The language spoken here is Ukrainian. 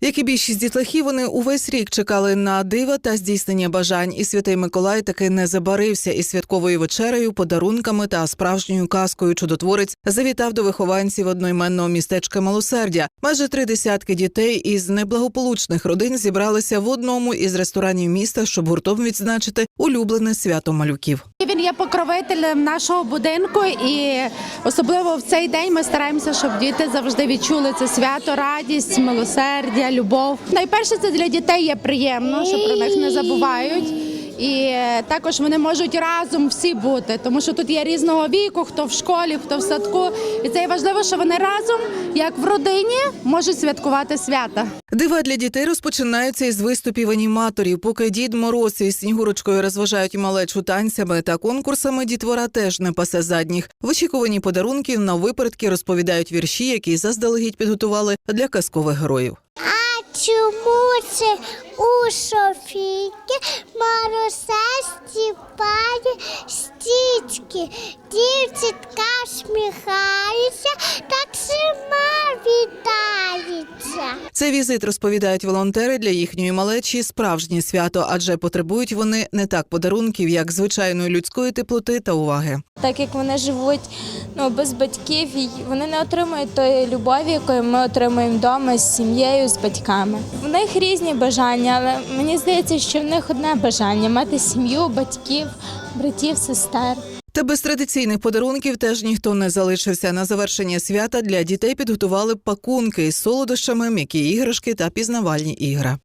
Як і більшість дітлахів, вони увесь рік чекали на дива та здійснення бажань, і святий Миколай таки не забарився із святковою вечерею, подарунками та справжньою казкою. Чудотворець завітав до вихованців одноіменного містечка Малосердя. Майже три десятки дітей із неблагополучних родин зібралися в одному із ресторанів міста, щоб гуртом відзначити улюблене свято малюків. Він є покровителем нашого будинку, і особливо в цей день ми стараємося, щоб діти завжди відчули це свято, радість, милосердя, любов. Найперше, це для дітей є приємно, що про них не забувають. І е, також вони можуть разом всі бути, тому що тут є різного віку, хто в школі, хто в садку. І це важливо, що вони разом, як в родині, можуть святкувати свята. Дива для дітей розпочинаються із виступів аніматорів. Поки дід Мороз із Снігурочкою розважають малечу танцями та конкурсами, дітвора теж не пасе задніх. В очікуванні подарунків на випередки розповідають вірші, які заздалегідь підготували для казкових героїв. Чому це у Софійки Марусе стіпає стічки? Дівчатка сміхається, вітається. Це візит розповідають волонтери для їхньої малечі справжнє свято, адже потребують вони не так подарунків, як звичайної людської теплоти та уваги. так як вони живуть ну, без батьків, і вони не отримують тої любові, якої ми отримуємо вдома з сім'єю, з батьками. В них різні бажання, але мені здається, що в них одне бажання мати сім'ю, батьків, братів, сестер. Та без традиційних подарунків теж ніхто не залишився. На завершення свята для дітей підготували пакунки із солодощами, м'які іграшки та пізнавальні ігри.